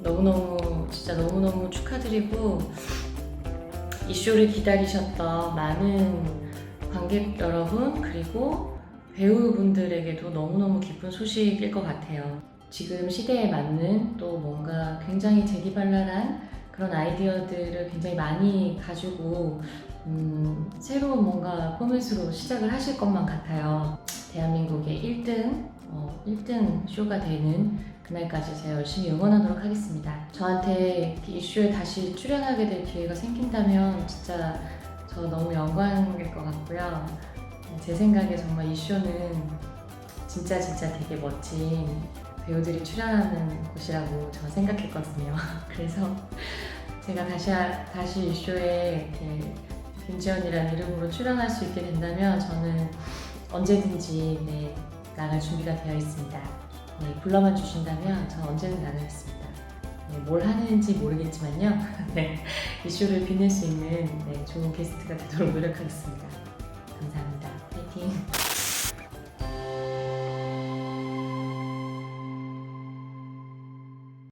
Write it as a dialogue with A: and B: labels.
A: 너무너무 진짜 너무너무 축하드리고 이쇼를 기다리셨던 많은 관객 여러분 그리고 배우분들에게도 너무너무 기쁜 소식일 것 같아요. 지금 시대에 맞는 또 뭔가 굉장히 재기발랄한 그런 아이디어들을 굉장히 많이 가지고 음, 새로운 뭔가 포맷으로 시작을 하실 것만 같아요. 대한민국의 1등, 어, 1등 쇼가 되는 그날까지 제가 열심히 응원하도록 하겠습니다. 저한테 이 쇼에 다시 출연하게 될 기회가 생긴다면 진짜 저 너무 영광일 것 같고요. 제 생각에 정말 이 쇼는 진짜 진짜 되게 멋진 배우들이 출연하는 곳이라고 저 생각했거든요. 그래서 제가 다시 하- 다시 이 쇼에 이렇게 김지연이라는 이름으로 출연할 수 있게 된다면 저는 언제든지 네, 나갈 준비가 되어 있습니다. 네, 불러만 주신다면 저는 언제든 나가겠습니다. 네, 뭘 하는지 모르겠지만요. 네, 이 쇼를 빛낼 수 있는 네, 좋은 게스트가 되도록 노력하겠습니다. 감사합니다.